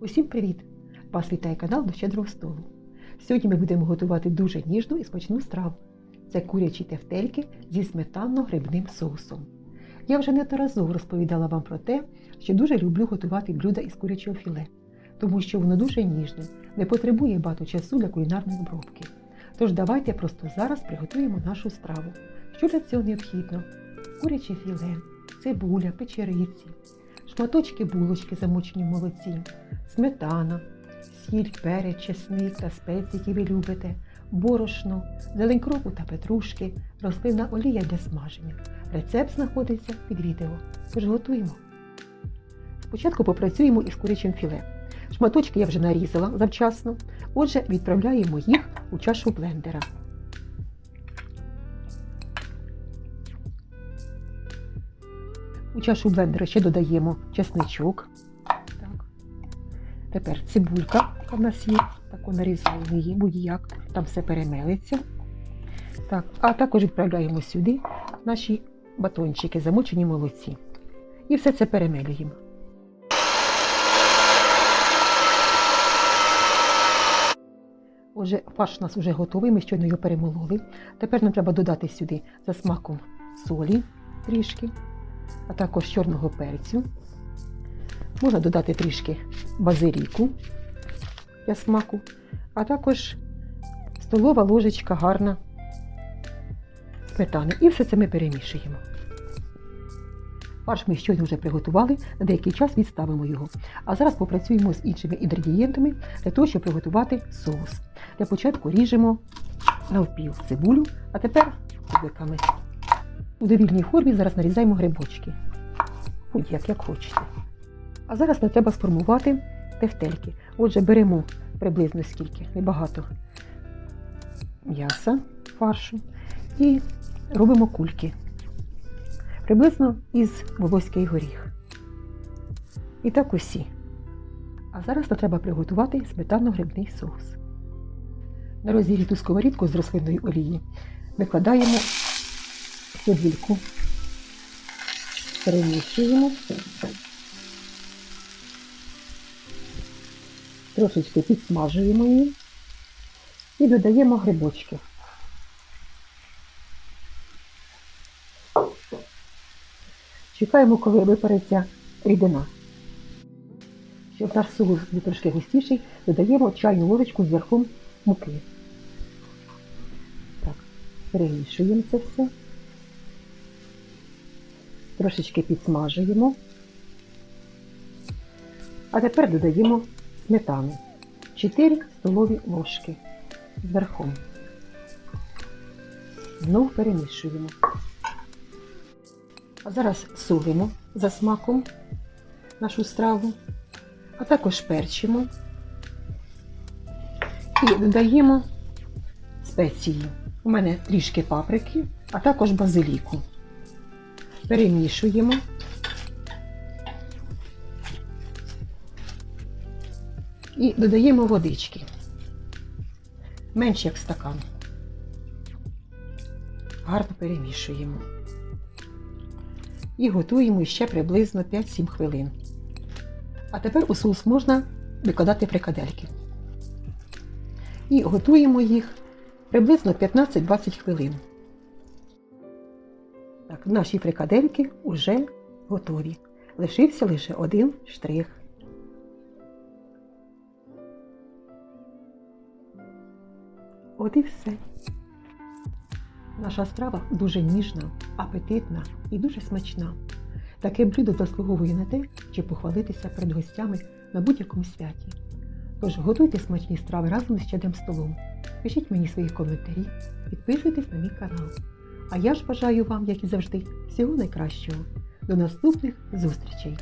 Усім привіт! Вас вітає канал до щедрого столу. Сьогодні ми будемо готувати дуже ніжну і смачну страву. Це курячі тефтельки зі сметанно-грибним соусом. Я вже неодноразово розповідала вам про те, що дуже люблю готувати блюда із курячого філе, тому що воно дуже ніжне, не потребує багато часу для кулінарної обробки. Тож давайте просто зараз приготуємо нашу страву. Що для цього необхідно? Куряче філе, цибуля, печериці, шматочки булочки замочені в молоці, сметана, сіль, перець, чесник та спеції, які ви любите, борошно, зелень кропу та петрушки, рослинна олія для смаження. Рецепт знаходиться під відео. Тож готуємо. Спочатку попрацюємо із курячим філе. Шматочки я вже нарізала завчасно. Отже, відправляємо їх у чашу блендера. У чашу блендера ще додаємо чесничок. Так. Тепер цибулька яка в нас є. Таку нарізаємо її, будь-як, там все перемелиться. Так. А також відправляємо сюди наші батончики, замочені молоці. І все це перемелюємо. Отже, фарш у нас вже готовий, ми щойно його перемололи. Тепер нам треба додати сюди за смаком солі трішки, а також чорного перцю. Можна додати трішки базиліку для смаку, а також столова ложечка гарна сметани. І все це ми перемішуємо. Фарш ми щойно вже приготували, на деякий час відставимо його. А зараз попрацюємо з іншими інгредієнтами для того, щоб приготувати соус. Для початку ріжемо навпіл цибулю, а тепер кубиками. У довільній формі зараз нарізаємо грибочки. Будь-як, як хочете. А зараз нам треба сформувати тефтельки. Отже, беремо приблизно скільки, небагато м'яса, фаршу і робимо кульки. Приблизно із волоський горіх. І так усі. А зараз нам треба приготувати сметанно-грибний соус. На розігріту сковорідку з рослинної олії викладаємо цибульку, перемішуємо, трошечки підсмажуємо її і додаємо грибочки. Чекаємо, коли випариться рідина. Щоб наш соус був трошки густіший, додаємо чайну ложечку з верхом муки. Так, перемішуємо це все. Трошечки підсмажуємо. А тепер додаємо сметану. 4 столові ложки з верхом. Знову перемішуємо. А зараз солимо за смаком нашу страву, а також перчимо і додаємо спеції. У мене трішки паприки, а також базиліку. Перемішуємо. І додаємо водички. Менше як стакан. Гарно перемішуємо. І готуємо ще приблизно 5-7 хвилин. А тепер у соус можна викладати фрикадельки. І готуємо їх приблизно 15-20 хвилин. Так, наші фрикадельки вже готові. Лишився лише один штрих. От і все. Наша страва дуже ніжна, апетитна і дуже смачна. Таке блюдо заслуговує на те, щоб похвалитися перед гостями на будь-якому святі. Тож готуйте смачні страви разом з щедрим столом. Пишіть мені свої коментарі, підписуйтесь на мій канал. А я ж бажаю вам, як і завжди, всього найкращого. До наступних зустрічей!